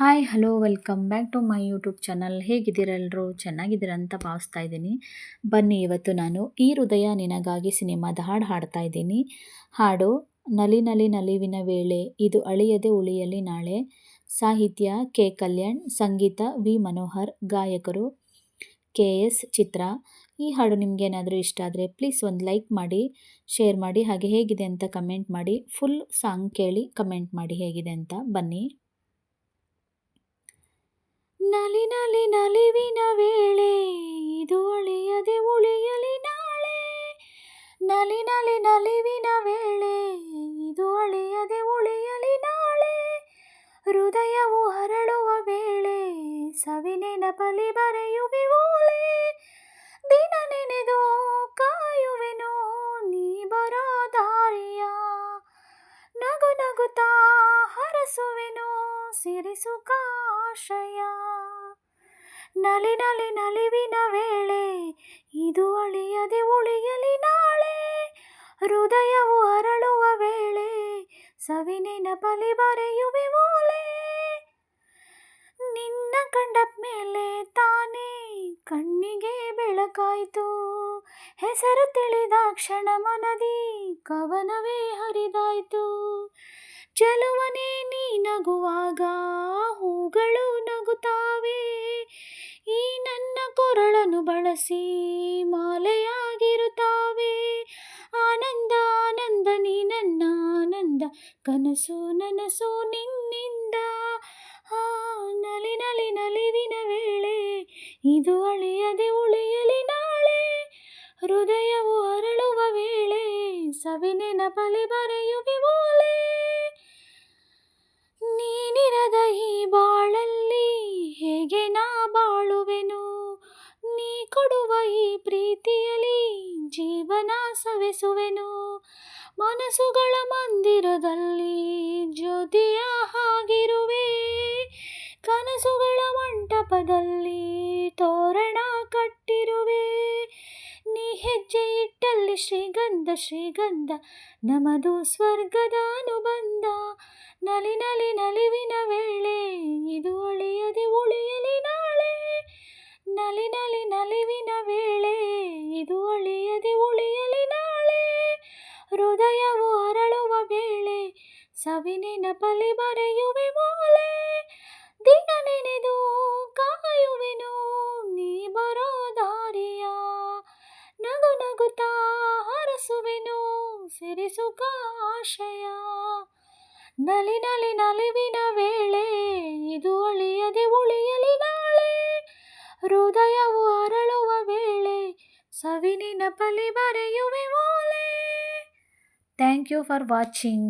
Hi hello welcome back to my YouTube channel ಹೇಗಿದ್ದೀರೆಲ್ಲರೂ ಚೆನ್ನಾಗಿದ್ದೀರ ಅಂತ ಭಾವಿಸ್ತಾ ಇದ್ದೀನಿ. ಬನ್ನಿ, ಇವತ್ತು ನಾನು ಈ ಹೃದಯ ನಿನಗಾಗಿ ಸಿನಿಮಾದ ಹಾಡು ಹಾಡ್ತಾ ಇದ್ದೀನಿ. ಹಾಡು, ನಲಿ ನಲಿ ನಲಿವಿನ ವೇಳೆ, ಇದು ಅಳಿಯದೆ ಉಳಿಯಲಿ ನಾಳೆ. ಸಾಹಿತ್ಯ, ಕೆ ಕಲ್ಯಾಣ್, ಸಂಗೀತ, ವಿ ಮನೋಹರ್, ಗಾಯಕರು, ಕೆ ಎಸ್ ಚಿತ್ರ. ಈ ಹಾಡು ನಿಮಗೇನಾದರೂ ಇಷ್ಟ ಆದರೆ ಪ್ಲೀಸ್ ಒಂದು ಲೈಕ್ ಮಾಡಿ ಶೇರ್ ಮಾಡಿ, ಹಾಗೆ ಹೇಗಿದೆ ಅಂತ ಕಮೆಂಟ್ ಮಾಡಿ ಫುಲ್ ಸಾಂಗ್ ಕೇಳಿ ಕಮೆಂಟ್ ಮಾಡಿ ಹೇಗಿದೆ ಅಂತ ಬನ್ನಿ. ನಲಿ ನಲಿ ನಲಿವಿನ ವೇಳೆ, ಇದು ಅಳಿಯದೆ ಉಳಿಯಲಿ ನಾಳೆ. ನಲಿ ನಲಿ ನಲಿವಿನ ವೇಳೆ, ಇದು ಅಳಿಯದೆ ಉಳಿಯಲಿ ನಾಳೆ. ಹೃದಯವು ಹರಳುವ ವೇಳೆ ಸವಿನೆನಪಲಿ ಬರೆಯುವೆ ಓಳೆ ದಿನ ನೆನೆದು ಕಾಯುವೆನು, ನೀ ಬರೋ ದಾರಿಯ. ನಗು ನಗುತ್ತಾ ಹರಸುವೆನು, ಸಿರಿಸು ಕಾಶಯ. ನಲಿ ನಲಿ ನಲಿವಿನ ವೇಳೆ, ಇದು ಅಳಿಯದೆ ಉಳಿಯಲಿ ನಾಳೆ. ಹೃದಯವು ಅರಳುವ ವೇಳೆ ಸವಿನೆನಪಲಿ ಬರೆಯುವೆ ಮೂಳೆ. ನಿನ್ನ ಕಂಡ ಮೇಲೆ ತಾನೇ ಕಣ್ಣಿಗೆ ಬೆಳಕಾಯಿತು. ಹೆಸರು ತಿಳಿದ ಕ್ಷಣ ಮನದಿ ಕವನವೇ ಹರಿದಾಯ್ತು. ಚಲುವನೇ ನೀ ನಗುವಾಗ ಹೂಗಳು ಕೊರಳನ್ನು ಬಳಸಿ ಮಾಲೆಯಾಗಿರುತ್ತಾವೆ. ಆನಂದ ಆನಂದ ನೀ ನನ್ನ ಆನಂದ, ಕನಸು ನನಸು ನಿನ್ನಿಂದ. ಆ, ನಲಿ ನಲಿ ನಲಿವಿನ ವೇಳೆ, ಇದು ಅಳೆಯದೆ ಉಳಿಯಲಿ ನಾಳೆ. ಹೃದಯವು ಅರಳುವ ವೇಳೆ ಸವಿನೆನ ಪಲಿ ಬರೆಯುವೆ ಮೂಲೆ. ನೀನಿರದ ಈ ಬಾಳಲ್ಲಿ ಪ್ರೀತಿಯಲ್ಲಿ ಜೀವನ ಸವೆಸುವೆನು. ಮನಸ್ಸುಗಳ ಮಂದಿರದಲ್ಲಿ ಜ್ಯೋತಿಯ ಹಾಗಿರುವೆ. ಕನಸುಗಳ ಮಂಟಪದಲ್ಲಿ ತೋರಣ ಕಟ್ಟಿರುವೆ. ನೀ ಹೆಜ್ಜೆ ಇಟ್ಟಲ್ಲಿ ಶ್ರೀಗಂಧ ಶ್ರೀಗಂಧ, ನಮದು ಸ್ವರ್ಗದ ಅನುಬಂಧ. ನಲಿ ನಲಿ, ನಲಿವಿನ ವೇಳೆ ಇದು ಅಳಿಯದೆ ಉಳಿಯಲಿ ನಾಳೆ. ನಲಿ ನಲಿ ಇದು ಅಳಿಯದೆ ಉಳಿಯಲಿ ನಾಳೆ. ಹೃದಯವು ಅರಳುವ ವೇಳೆ ಸವಿನೆನಪಲಿ ಬರೆಯುವೆ ಮೂಲೆ. ದಿನ ನೆನೆದು ಕಾಯುವೆನು, ನೀ ಬರೋ ದಾರಿಯ. ನಗು ನಗುತ್ತಾ ಹರಸುವೆನು, ಸಿರಿಸು ಕಾಶಯ. ನಲಿ ನಲಿ ನಲಿವಿನ ವೇಳೆ, ಇದು ಅಳಿಯದೆ ಉಳಿಯಲಿ ಸವಿನಿನ ಪಲಿ ಬರೆಯುವೆ ಓಲೆ ಥ್ಯಾಂಕ್ ಯು ಫಾರ್ ವಾಚಿಂಗ್